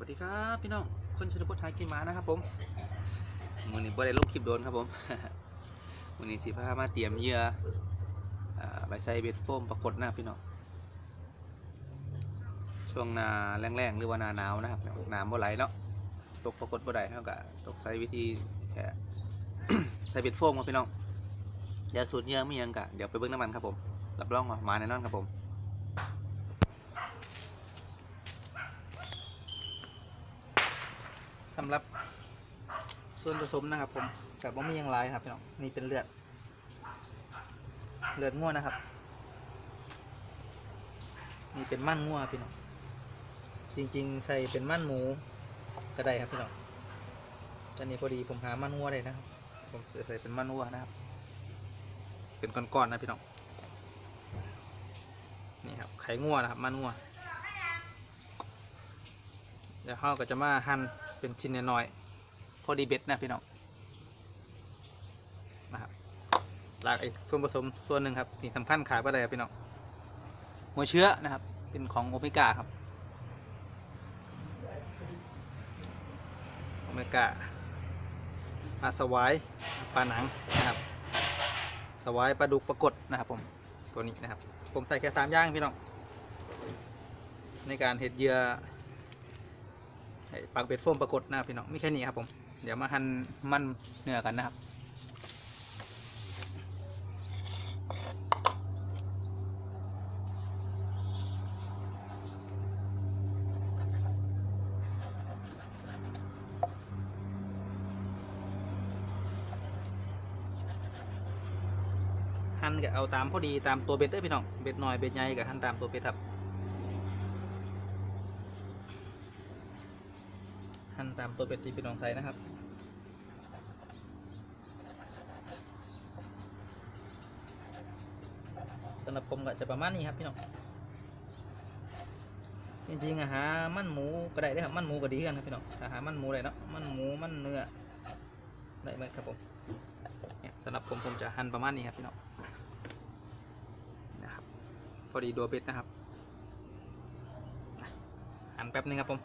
วัสดีครับพี่น้องคนชนบทไทยกินหมานะครับผมมือนี้บ่ได้ลบคลิปโดนครับผมมือนี้สิพามาเตรียมเหยื่อใบไซเบ็ดโฟมปรากฏนะครับพี่น้องช่วงนาแรงๆหรือว่านาหนาวนะครับน้ำบ่ไหลเนาะตกปรากฏบ่ได้เท่ากับตกใส่วิธีแค่ใส่เบ็ดโฟมครับพี่น้องเดี๋ยวสูตรเยื่อมีหยังกะเดี๋ยวไปเบิ่งน้ำมันครับผมรับรองว่ามาแน่นอนครับผม สำหรับส่วนผสมนะครับ ผมกับว่ามีอย่างไรครับพี่น้องนี่เป็นเลือด เลือดง่วนะครับ นี่เป็นมั่นง่วพี่น้องจริง ๆ ใส่เป็นมั่นหมูก็ได้ครับพี่น้องตอนนี้พอดีผมหามั่นง่วได้นะครับ ผมใส่เป็นมั่นง่วนะครับ เป็นก้อนๆนะพี่น้องนี่ครับไข่ง่วนะครับ มั่นง่วเดี๋ยวเขาก็จะมาหั่น เป็นชิ้นน้อยๆพอดีเบ็ดนะพี่น้องนะครับหลากอีกส่วนผสมส่วนหนึ่งครับที่สำคัญขายไปเลยพี่น้องหัวเชื้อนะครับ เป็นของโอเมก้าครับโอเมก้าปลาสวายปลาหนังนะครับ สวายปลาดุกปลากดนะครับผมตัวนี้นะครับ ผมใส่แค่สามอย่างพี่น้องในการเห็ดเหยื่อ ปากเป็ดโฟมปรากฏนะครับพี่น้องไม่แค่นี้ครับผม เดี๋ยวมาหั่นมันเนื้อกันนะครับหั่นก็เอาตามพอดีตามตัวเบ็ดเด้อพี่น้อง เบ็ดหน้อยเบ็ดใหญ่ก็หั่นตามตัวเบ็ดครับ หั่นตามตัวเป็ดที่พี่น้องใส่นะครับสำหรับผมก็จะประมาณนี้ครับพี่น้องจริงๆอะหามันหมูก็ได้เด้อครับมันหมูก็ดีกันครับพี่น้องถ้าหามันหมูได้เนาะมันหมูมันเนื้อได้ไหมครับผมเนี่ยสำหรับผมผมจะหั่นประมาณนี้ครับพี่น้องนะครับพอดีตัวเป็ดนะครับหั่นแป๊บนึงครับผม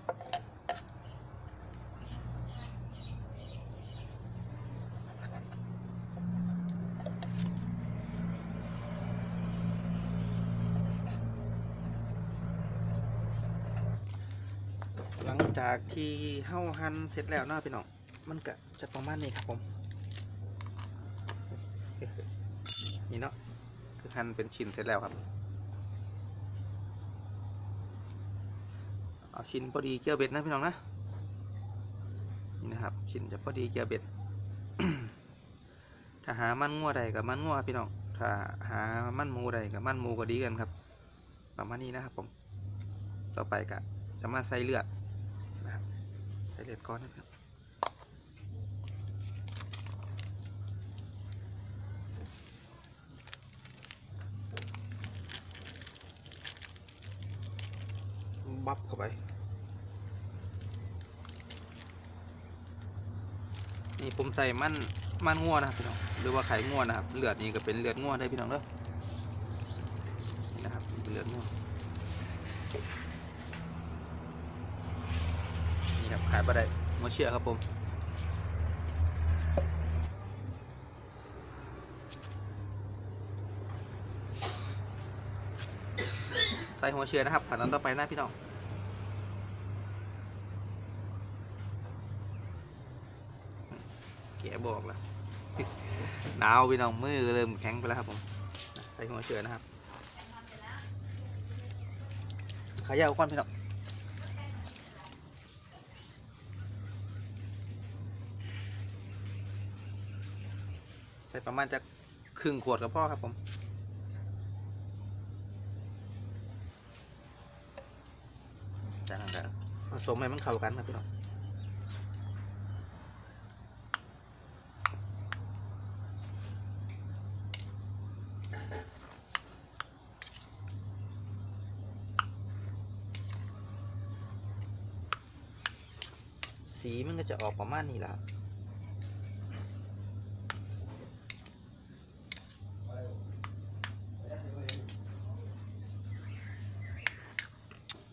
จากที่เห่าหันเสร็จแล้วเนาะพี่น้อง มันก็จะประมาณนี้ครับผม นี่เนาะคือหั่นเป็นชิ้นเสร็จแล้วครับ เอาชิ้นพอดีเกี่ยวเบ็ดนะพี่น้องนะ นี่นะครับชิ้นจะพอดีเกี่ยวเบ็ด ถ้าหามันงัวใดกับมันงัวพี่น้อง ถ้าหามันมูใดกับมันมูก็ดีกันครับ ประมาณนี้นะครับผม ต่อไปก็จะมาใส่เลือด เลือดก้อนนะครับบับเข้าไป นี่ผมใส่มันมันงัวนะครับพี่น้อง หรือว่าไข่งัวนะครับ เลือดนี่ก็เป็นเลือดงัวได้พี่น้องเด้อนะครับเป็นเลือดงัว นี่ ครับขายบะได้หัวเชื่อครับผมใส่หัวเชื่อนะครับขั้นตอนต่อไปนะพี่น้องแกบอกแล้วหนาวพี่น้องมือเริ่มแข็งไปแล้วครับผมใส่หัวเชื่อนะครับขายาวก่อนพี่น้อง ส่ประมาณจะครึ่งขวดกับพ่อครับผม จากนั้นก็ผสมให้มันเข้ากันครับพี่น้องสีมันก็จะออกประมาณนี้แหละครับ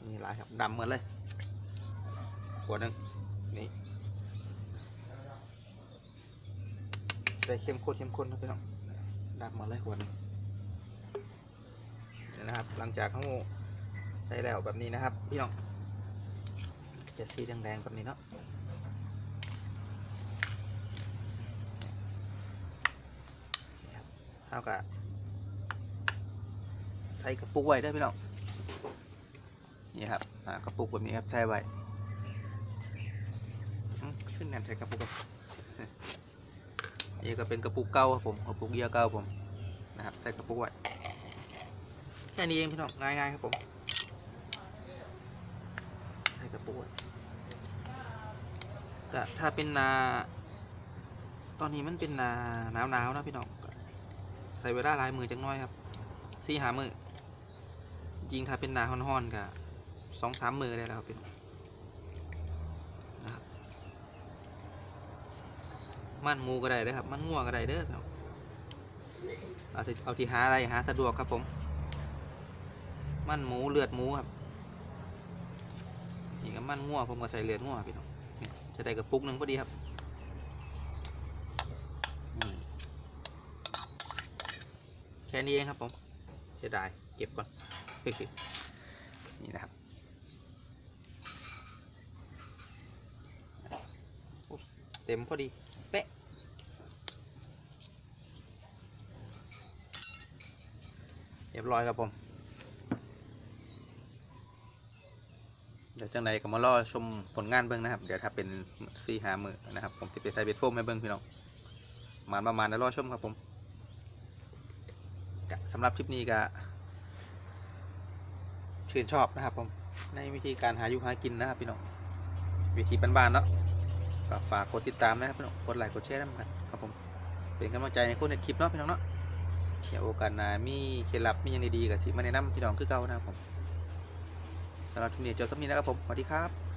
นี่หลายครับ ดำเหมือนเลยขวดหนึ่งนี่ใส่เข้มข้นเข้มข้นครับพี่น้องดักมาเลยขวดนึงนี่นะครับ หลังจากเขาใส่แล้วแบบนี้นะครับพี่น้องจะสีแดงๆแบบนี้เนาะเท่ากับใส่กระปุกไว้ได้พี่น้อง นี่ครับกระปุกแบบนี้ครับใส่ไว้ขึ้นแนนใส่กระปุกครับนี่ก็เป็นกระปุกเก่าครับผมกระปุกเยียเก่าผมนะครับใส่กระปุกไว้แค่นี้เองพี่น้องง่ายๆครับผมใส่กระปุกไว้ก็ถ้าเป็นนา ตอนนี้มันเป็นนาหนาวๆนะพี่น้องใส่เวลาลายมือจังน้อยครับสี่หามือจริงถ้าเป็นนาฮ้อนๆก็ สองสามมือได้แล้วครับพี่น้องนะครับมันหมูก็ได้เด้อครับ มันงัวก็ได้เด้อพี่น้องเอาที่เอาที่หาอะไรหาสะดวกครับผม มันหมูเลือดหมูครับนี่ก็มันงัวผมก็ใส่เลือดงัวพี่น้องจะได้กระปุกหนึ่งพอดีครับแค่นี้เองครับผมเสียดายเก็บก่อนนี่นะครับ ต็มพอดี เป๊ะ เรียบร้อยครับผม เดี๋ยวจังใดก็มารอชมผลงานเบิ้งนะครับ เดี๋ยวถ้าเป็นซีหามือนะครับ ผมจะไปใส่เบ็ดโฟมให้เบิ้งพี่น้องมาประมาณแล้วรอชมครับผมสำหรับคลิปนี้ก็ชื่นชอบนะครับผมในวิธีการหาอยู่หากินนะครับพี่น้องวิธีบ้านๆเนาะ ก็ฝากกดติดตามนะครับพี่น้องกดไลค์กดแชร์นะครับครับผมเป็นกำลังใจในคนในคลิปเนาะพี่น้องเนาะเดี๋ยวโอกาสหน้ามีเคล็ดลับมีอย่างดีๆกับสิมาแนะนำพี่น้องคือเก่านะครับผมสำหรับทีนี้เจ้าสมีนะครับผมสวัสดีครับ